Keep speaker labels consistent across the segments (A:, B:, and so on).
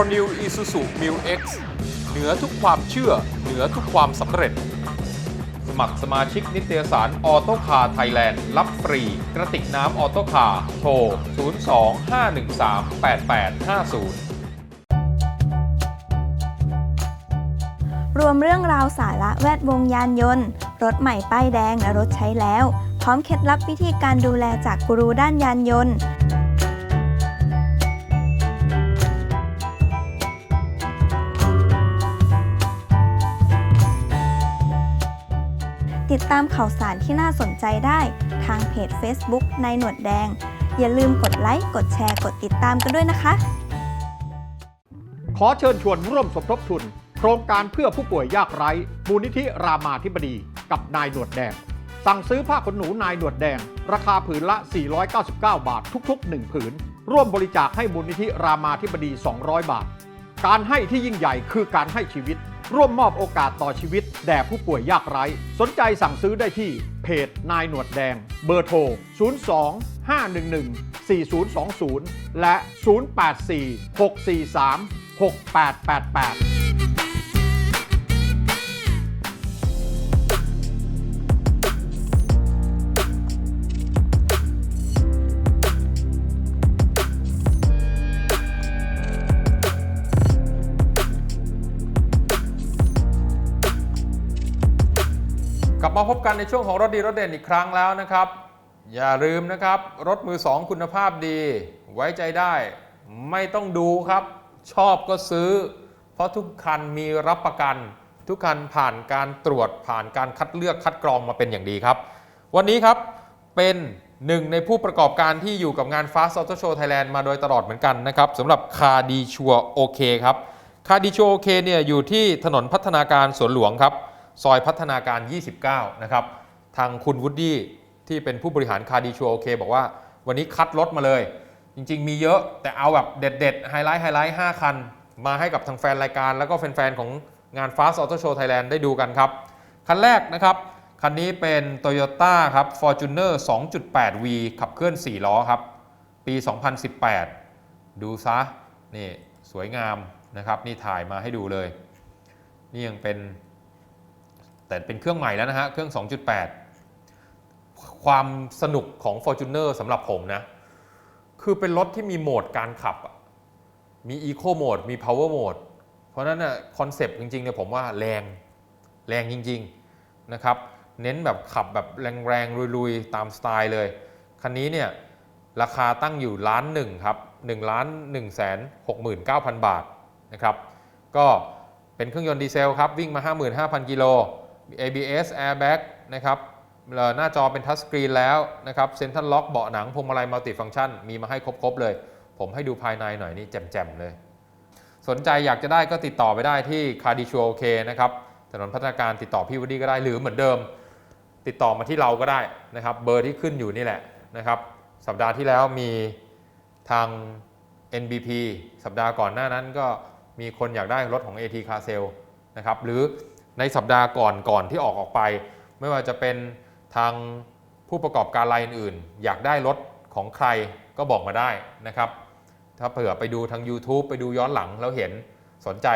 A: All New Isuzu Mu X เหนือทุกความเชื่อ เหนือทุกความสำเร็จ สมัครสมาชิกนิตยสารออโตคาไทยแลนด์รับฟรี กระติกน้ำออโตคาโทร 02-513-8850
B: รวมเรื่องราวสาระแวดวงยานยนต์ รถใหม่ป้ายแดงและรถใช้แล้ว พร้อมเคล็ดลับวิธีการดูแลจากกูรูด้านยานยนต์ ดตามข่าวสารที่น่าสนใจได้ทางเพจ Facebook นายหนวดแดง อย่าลืมกดไลค์ กดแชร์ กดติดตามกันด้วยนะคะ
C: ขอเชิญชวนร่วมสมทบทุน โครงการเพื่อผู้ป่วยยากไร้มูลนิธิรามาธิบดี กับนายหนวดแดง สั่งซื้อผ้าขนหนูนายหนวดแดง ราคาผืนละ 499 บาททุก ๆ 1 ผืน ร่วมบริจาคให้มูลนิธิรามาธิบดี 200 บาท การให้ที่ยิ่งใหญ่คือการให้ชีวิต ร่วมมอบโอกาสต่อชีวิต แด่ผู้ป่วยยากไร้ สนใจสั่งซื้อได้ที่เพจนายหนวดแดง เบอร์โทร 02 511 4020 และ 084 643 6888
A: พบกันในช่วงของรถดีรถเด่นอีกครั้งแล้วนะครับ อย่าลืมนะครับ รถมือสองคุณภาพดี ไว้ใจได้ ไม่ต้องดูครับ ชอบก็ซื้อ เพราะทุกคันมีรับประกัน ทุกคันผ่านการตรวจผ่านการคัดเลือกคัดกรองมาเป็นอย่างดีครับ วันนี้ครับเป็นหนึ่งในผู้ประกอบการที่อยู่กับงาน Fast Auto Show Thailand มาโดยตลอดเหมือนกันนะครับสำหรับคาดีชัวโอเคครับคาดีชัวโอเคเนี่ยอยู่ที่ถนนพัฒนาการสวนหลวงครับ ซอยพัฒนาการ 29 นะครับ ทางคุณวูดดี้ที่เป็นผู้บริหารคาดีชัวโอเคบอกว่าวันนี้คัดรถมาเลย จริง ๆ มีเยอะแต่เอาแบบเด็ดๆไฮไลท์ไฮไลท์5คัน มาให้กับทางแฟนรายการ แล้วก็แฟน ๆ ของงาน Fast Auto Show Thailand ได้ดูกันครับ คันแรกนะครับ คันนี้เป็น Toyota ครับ Fortuner 2.8V ขับเคลื่อน 4 ล้อครับ ปี 2018 ดูซะ นี่ สวยงามนะครับ นี่ถ่ายมาให้ดูเลย นี่ยังเป็น แต่เป็นเครื่องใหม่แล้วนะฮะ เครื่อง 2.8 ความสนุกของ Fortuner สำหรับผมนะ คือเป็นรถที่มีโหมดการขับ มี Eco Mode มี Power Mode เพราะนั้นน่ะคอนเซปต์จริงๆเนี่ยผมว่าแรง แรงจริงๆนะครับ เน้นแบบขับแบบแรงๆลุยๆ ตามสไตล์เลย คันนี้เนี่ยราคาตั้งอยู่ล้านหนึ่งครับ1ล้าน1แสน69,000บาทนะครับ ก็เป็นเครื่องยนต์ดีเซลครับ วิ่งมา 55,000 กิโล ABS Airbag นะครับเอ่อหน้าจอเป็นทัชสกรีนแล้วนะครับเซ็นทรัลล็อกเบาะหนังพวงมาลัยมัลติฟังก์ชันมีมาให้ครบ ๆ เลย ผมให้ดูภายในหน่อยนี่แจ่มๆเลย สนใจอยากจะได้ก็ติดต่อไปได้ที่คาร์ดิชัวโอเคนะครับถนนพัฒนาการติดต่อพี่วดดี้ก็ได้หรือเหมือนเดิม ติดต่อมาที่เราก็ได้นะครับ เบอร์ที่ขึ้นอยู่นี่แหละนะครับ สัปดาห์ที่แล้วมีทาง NBP สัปดาห์ก่อนหน้านั้นก็มีคนอยากได้รถของ AT Car Sale นะครับหรือ ในสัปดาห์ก่อนก่อนที่ออกออกไป ไม่ว่าจะเป็นทางผู้ประกอบการรายอื่นๆ อยากได้รถของใครก็บอกมาได้นะครับ ถ้าเผื่อไปดูทาง YouTube ไปดูย้อนหลังแล้วเห็นสนใจ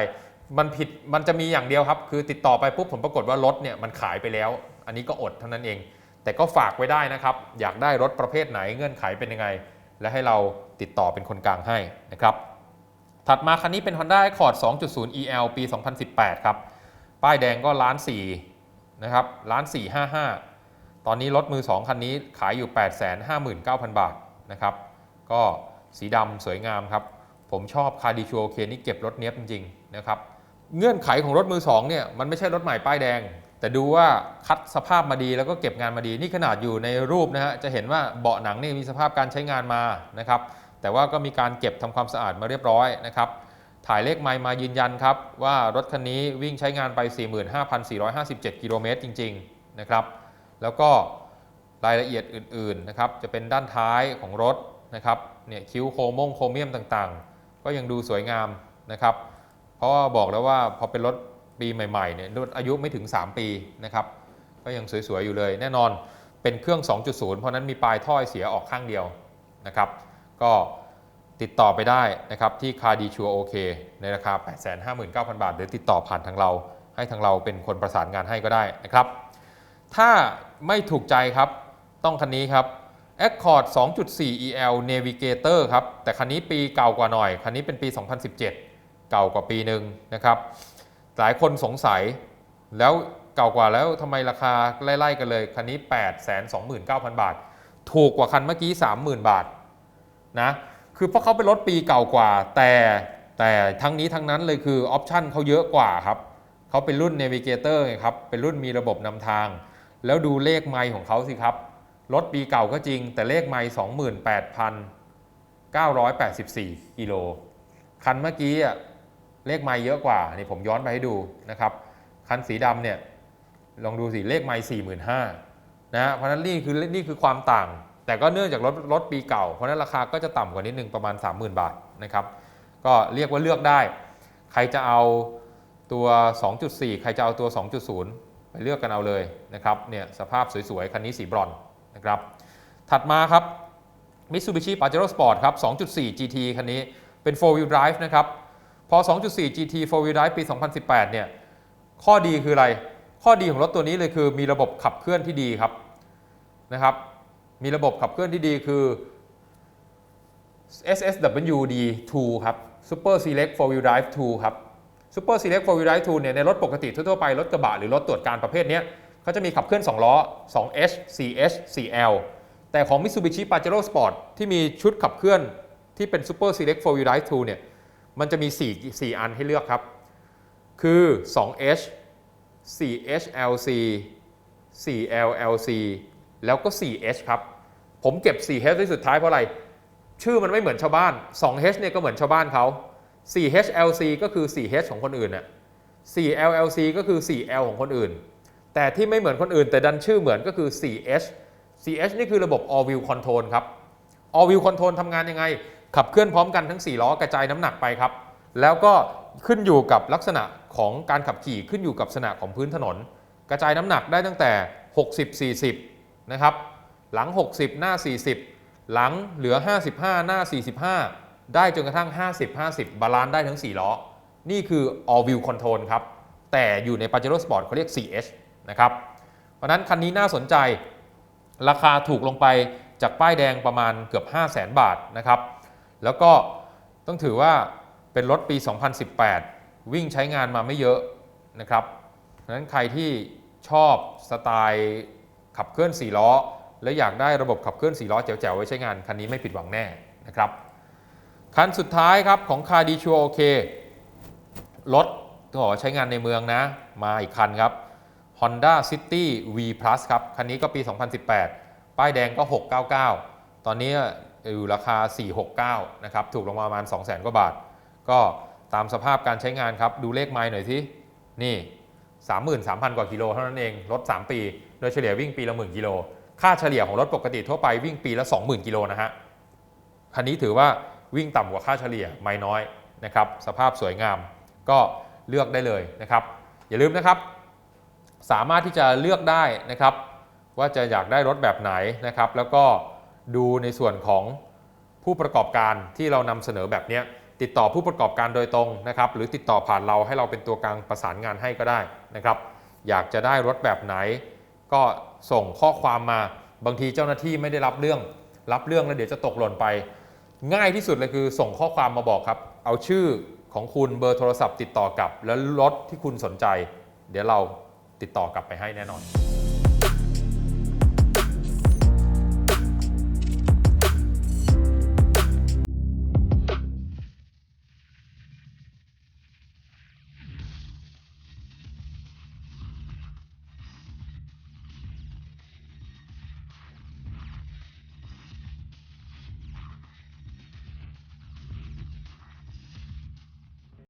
A: มันผิดมันจะมีอย่างเดียวครับ คือติดต่อไปปุ๊บผมปรากฏว่ารถเนี่ยมันขายไปแล้ว อันนี้ก็อดเท่านั้นเอง แต่ก็ฝากไว้ได้นะครับ อยากได้รถประเภทไหนเงื่อนไขเป็นยังไง และให้เราติดต่อเป็นคนกลางให้นะครับ ถัดมาคันนี้เป็น Honda Accord 2.0 EL ปี 2018 ครับ ป้ายแดงก็ล้านสี่นะครับล้านสี่ห้าห้าตอนนี้รถมือ2คันนี้ขายอยู่ 859,000 บาทนะครับก็สีดำสวยงามครับ ผมชอบคาดิชัวโอเคนี่เก็บรถเนี้ยบจริงๆนะครับเงื่อนไขของรถมือ2เนี่ยมันไม่ใช่รถใหม่ป้ายแดง แต่ดูว่าคัดสภาพมาดีแล้วก็เก็บงานมาดี นี่ขนาดอยู่ในรูปนะฮะจะเห็นว่าเบาะหนังนี่มีสภาพการใช้งานมานะครับแต่ว่าก็มีการเก็บทำความสะอาดมาเรียบร้อยนะครับ ถ่ายเลขไมล์มายืนยันครับ ว่ารถคันนี้วิ่งใช้งานไป 45,457 กิโลเมตรจริง ๆ นะครับ แล้วก็รายละเอียดอื่น ๆ นะครับ จะเป็นด้านท้ายของรถนะครับ เนี่ยคิ้วโครมงโครเมียมต่างๆ ก็ยังดูสวยงามนะครับ เพราะว่าบอกแล้วว่าพอเป็นรถปีใหม่ๆ เนี่ยรถอายุไม่ถึง 3 ปีนะครับ ก็ยังสวย ๆ อยู่เลย แน่นอนเป็นเครื่อง 2.0 เพราะนั้นมีปลายท่อเสียออกข้างเดียวนะครับ ก็ ติดต่อไปได้นะครับที่คาดีชัวโอเคในราคา 859,000 บาท หรือติดต่อผ่านทางเรา ให้ทางเราเป็นคนประสานงานให้ก็ได้นะครับ ถ้าไม่ถูกใจครับต้องคันนี้ครับ Accord 2.4 EL Navigator ครับ แต่คันนี้ปีเก่ากว่าหน่อย คันนี้เป็นปี 2017 เก่ากว่าปีหนึ่งนะครับ หลายคนสงสัยแล้วเก่ากว่าแล้วทำไมราคาไล่ๆกันเลย คันนี้ 829,000 บาท ถูกกว่าคันเมื่อกี้ 30,000 บาทนะ คือเพราะเขาเป็นรถปีเก่ากว่า แต่แต่ทั้งนี้ทั้งนั้นเลยคือออปชันเขาเยอะกว่าครับเขาเป็นรุ่น Navigator ไงครับเป็นรุ่นมีระบบนำทาง แล้วดูเลขไมล์ของเขาสิครับ รถปีเก่าก็จริง แต่เลขไมล์28,984 กิโล คันเมื่อกี้อะเลขไมล์เยอะกว่านี่ผมย้อนไปให้ดูนะครับ คันสีดำเนี่ยลองดูสิเลขไมล์45,000นะฮะเพราะฉะนั้นนี่คือนี่คือความต่าง แต่ก็เนื่องจากรถรถปีเก่า เพราะนั้นราคาก็จะต่ำกว่านิดนึงประมาณ 30,000 บาทนะครับก็เรียกว่าเลือกได้ ใครจะเอาตัว 2.4 ใครจะเอาตัว 2.0 ไปเลือกกันเอาเลยนะครับเนี่ยสภาพสวยๆ คันนี้สีบรอนซ์นะครับถัดมาครับ Mitsubishi Pajero Sport ครับ 2.4 GT คันนี้เป็น 4 wheel drive นะครับพอ 2.4 GT 4 wheel drive ปี 2018 เนี่ยข้อดีคืออะไร ข้อดีของรถตัวนี้เลยคือมีระบบขับเคลื่อนที่ดีครับนะครับ มีระบบขับเคลื่อนที่ดีคือ SSWD 2 ครับ Super Select 4 Wheel Drive 2 ครับ Super Select 4 Wheel Drive 2 เนี่ยในรถปกติทั่วๆไป รถกระบะหรือรถตรวจการประเภทนี้เขาจะมีขับเคลื่อน 2 ล้อ 2H 4H 4L แต่ของ Mitsubishi Pajero Sport ที่มีชุดขับเคลื่อนที่เป็น Super Select 4 Wheel Drive 2 เนี่ยมันจะมี 4 4 อันให้เลือกครับ คือ 2H 4HLC 4LLC แล้วก็ 4H ครับ ผมเก็บ 4H ไว้สุดท้ายเพราะอะไร ชื่อมันไม่เหมือนชาวบ้าน 2H เนี่ยก็เหมือนชาวบ้านเขา 4HLC ก็คือ 4H ของคนอื่นน่ะ 4LLC ก็คือ 4L ของคนอื่น แต่ที่ไม่เหมือนคนอื่น แต่ดันชื่อเหมือนก็คือ 4H 4H นี่คือระบบ all wheel control ครับ all wheel control ทำงานยังไง ขับเคลื่อนพร้อมกันทั้ง 4 ล้อกระจายน้ำหนักไปครับ แล้วก็ขึ้นอยู่กับลักษณะของการขับขี่ขึ้นอยู่กับลักษณะของพื้นถนน กระจายน้ำหนักได้ตั้งแต่ 60 40 นะครับ หลัง 60 หน้า 40 หลังเหลือ 55 หน้า 45 ได้จนกระทั่ง 50 50 บาลานซ์ได้ทั้ง 4 ล้อ นี่คือ all wheel control ครับ แต่อยู่ใน Pajero Sport เขาเรียก 4H นะครับ เพราะนั้นคันนี้น่าสนใจ ราคาถูกลงไปจากป้ายแดงประมาณเกือบ 5 0 0แสนบาทนะครับ แล้วก็ต้องถือว่าเป็นรถปี 2018 วิ่งใช้งานมาไม่เยอะนะครับเพราะนั้นใครที่ชอบสไตล์ ขับเคลื่อน 4 ล้อ และอยากได้ระบบขับเคลื่อน 4 ล้อแจ๋วๆไว้ใช้งาน คันนี้ไม่ผิดหวังแน่นะครับ คันสุดท้ายครับของคาดีชัวโอเครถต้องบอกว่าใช้งานในเมืองนะ มาอีกคันครับ Honda City V Plus ครับ คันนี้ก็ปี 2018 ป้ายแดงก็ 699 ตอนนี้อยู่ราคา 469 นะครับ ถูกลงมาประมาณ 200,000 กว่าบาท ก็ตามสภาพการใช้งานครับ ดูเลขไมล์หน่อยสิ นี่ 33,000 กว่ากิโลเท่านั้นเอง รถ 3 ปี ดยเฉลี่ยวิ่งปีละหมื่นกิโล ค่าเฉลี่ยของรถปกติทั่วไปวิ่งปีละ 20,000 กิโลนะฮะ คันนี้ถือว่าวิ่งต่ำกว่าค่าเฉลี่ยไม่น้อยนะครับ สภาพสวยงามก็เลือกได้เลยนะครับ อย่าลืมนะครับ สามารถที่จะเลือกได้นะครับ ว่าจะอยากได้รถแบบไหนนะครับ แล้วก็ดูในส่วนของผู้ประกอบการที่เรานำเสนอแบบนี้ติดต่อผู้ประกอบการโดยตรงนะครับ หรือติดต่อผ่านเราให้เราเป็นตัวกลางประสานงานให้ก็ได้นะครับ อยากจะได้รถแบบไหน ก็ส่งข้อความมาบางทีเจ้าหน้าที่ไม่ได้รับเรื่อง รับเรื่องแล้วเดี๋ยวจะตกหล่นไป ง่ายที่สุดเลยคือส่งข้อความมาบอกครับ เอาชื่อของคุณเบอร์โทรศัพท์ติดต่อกลับ แล้วรถที่คุณสนใจ เดี๋ยวเราติดต่อกลับไปให้แน่นอน